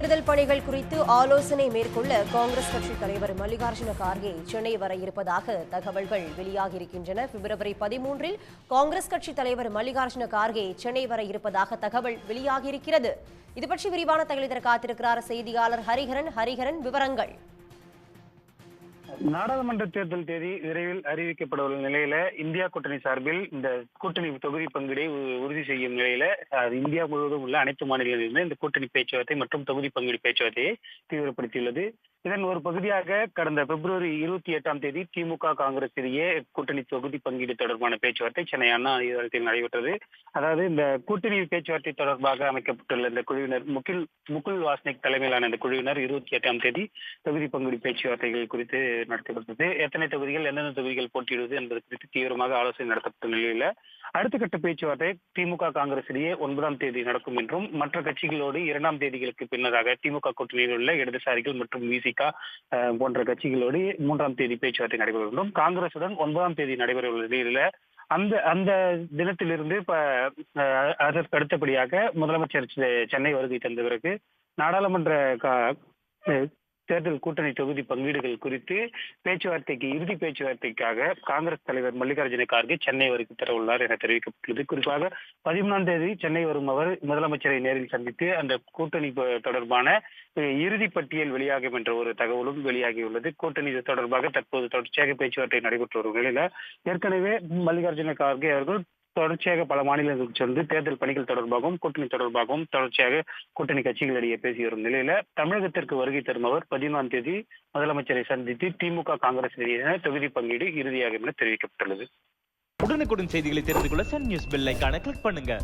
தேர்தல் பணிகள் குறித்து ஆலோசனை மேற்கொள்ள காங்கிரஸ் கட்சி தலைவர் மல்லிகார்ஜுன கார்கே சென்னை வர இருப்பதாக தகவல்கள் வெளியாகியிருக்கின்றன. பிப்ரவரி பதிமூன்றில் காங்கிரஸ் கட்சி தலைவர் மல்லிகார்ஜுன கார்கே சென்னை வர இருப்பதாக தகவல் வெளியாகியிருக்கிறது. இது பற்றி விரிவான தகவல் காத்திருக்கிறார் செய்தியாளர் ஹரிஹரன். ஹரிஹரன் விவரங்கள். நாடாளுமன்ற தேர்தல் தேதி விரைவில் அறிவிக்கப்பட உள்ள நிலையில இந்தியா கூட்டணி சார்பில் இந்த கூட்டணி தொகுதி பங்கீடை உறுதி செய்யும் நிலையில இந்தியா முழுவதும் உள்ள அனைத்து மாநிலங்களிலுமே இந்த கூட்டணி பேச்சுவார்த்தை மற்றும் தொகுதி பங்கீடு பேச்சுவார்த்தையை தீவிரப்படுத்தியுள்ளது. இதன் ஒரு பகுதியாக கடந்த பிப்ரவரி இருபத்தி எட்டாம் தேதி திமுக காங்கிரஸ் இடையே கூட்டணி தொகுதி பங்கீடு தொடர்பான பேச்சுவார்த்தை சென்னை அண்ணா அதிகாரத்தில் நடைபெற்றது. அதாவது இந்த கூட்டணி பேச்சுவார்த்தை தொடர்பாக அமைக்கப்பட்டுள்ள இந்த குழுவினர் முகில் முகுல் வாஸ்னிக் தலைமையிலான இந்த குழுவினர் இருபத்தி எட்டாம் தேதி தொகுதி பங்கீடு பேச்சுவார்த்தைகள் குறித்து நடத்தப்பட்டது. எத்தனை தொகுதிகள் எந்தெந்த தொகுதிகள் போட்டியிடுவது என்பது குறித்து தீவிரமாக ஆலோசனை நடத்தப்பட்ட நிலையில அடுத்த கட்ட பேச்சுவார்த்தை திமுக காங்கிரஸ் இடையே ஒன்பதாம் தேதி நடக்கும் என்றும் மற்ற கட்சிகளோடு இரண்டாம் தேதிகளுக்கு பின்னராக திமுக கூட்டணியில் உள்ள இடதுசாரிகள் மற்றும் விசிகா போன்ற கட்சிகளோடு மூன்றாம் தேதி பேச்சுவார்த்தை நடைபெற வேண்டும். காங்கிரசுடன் ஒன்பதாம் தேதி நடைபெற உள்ள நிலையில அந்த அந்த தினத்திலிருந்து இப்ப அதற்கு அடுத்தபடியாக முதலமைச்சர் சென்னை வருகை தந்த பிறகு நாடாளுமன்ற கா- தேர்தல் கூட்டணி தொகுதி பங்கீடுகள் குறித்து பேச்சுவார்த்தைக்கு இறுதி பேச்சுவார்த்தைக்காக காங்கிரஸ் தலைவர் மல்லிகார்ஜுன கார்கே சென்னை வருகை தர உள்ளார் என தெரிவிக்கப்பட்டுள்ளது. குறிப்பாக பதிமூணாம் தேதி சென்னை வரும் அவர் முதலமைச்சரை நேரில் சந்தித்து அந்த கூட்டணி தொடர்பான இறுதி பட்டியல் வெளியாகும் என்ற ஒரு தகவலும் வெளியாகியுள்ளது. கூட்டணி தொடர்பாக தற்போது தொடர்ச்சியாக பேச்சுவார்த்தை நடைபெற்று வரும் நிலையில ஏற்கனவே மல்லிகார்ஜுன கார்கே அவர்கள் தொடர்ச்சியாக பல மாநிலங்களுக்கு சென்று தேர்தல் பணிகள் தொடர்பாகவும் கூட்டணி தொடர்பாகவும் தொடர்ச்சியாக கூட்டணி கட்சிகளிடையே பேசி வரும் நிலையில தமிழகத்திற்கு வருகை தரும் அவர் பதினொன்றாம் தேதி முதலமைச்சரை சந்தித்து திமுக காங்கிரஸ் இடையே தொகுதி பங்கீடு இறுதியாகும் என தெரிவிக்கப்பட்டுள்ளது. உடனுக்குடன் செய்திகளை தெரிந்து கொள்ள சன் நியூஸ் பெல் ஐகானை கிளிக் பண்ணுங்க.